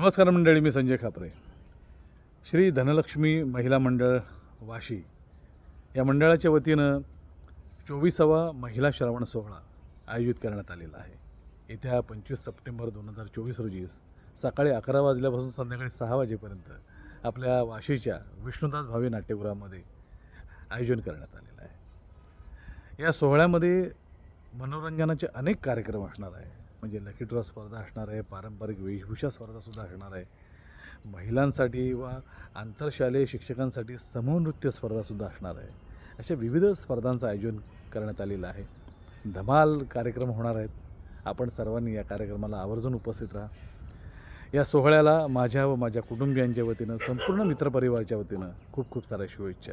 नमस्कार मंडळी मी संजय खापरे. श्री धनलक्ष्मी महिला मंडळ वाशी या मंडळाच्या वतीनं चोवीसावा महिला श्रावण सोहळा आयोजित करण्यात आलेला आहे. येत्या पंचवीस सप्टेंबर दोन हजार चोवीस रोजी सकाळी अकरा वाजल्यापासून संध्याकाळी सहा वाजेपर्यंत आपल्या वाशीच्या विष्णुदास भावे नाट्यगृहामध्ये आयोजन करण्यात आलेलं आहे. या सोहळ्यामध्ये मनोरंजनाचे अनेक कार्यक्रम असणार आहे म्हणजे लकी ड्रॉ स्पर्धा असणार आहे पारंपरिक वेशभूषा स्पर्धासुद्धा असणार आहे. महिलांसाठी व आंतरशालेय शिक्षकांसाठी समूह नृत्य स्पर्धासुद्धा असणार आहे. अशा विविध स्पर्धांचं आयोजन करण्यात आलेलं आहे. धमाल कार्यक्रम होणार आहेत. आपण सर्वांनी या कार्यक्रमाला आवर्जून उपस्थित राहा. या सोहळ्याला माझ्या व माझ्या कुटुंबियांच्या वतीनं संपूर्ण मित्रपरिवाराच्या वतीनं खूप खूप साऱ्या शुभेच्छा.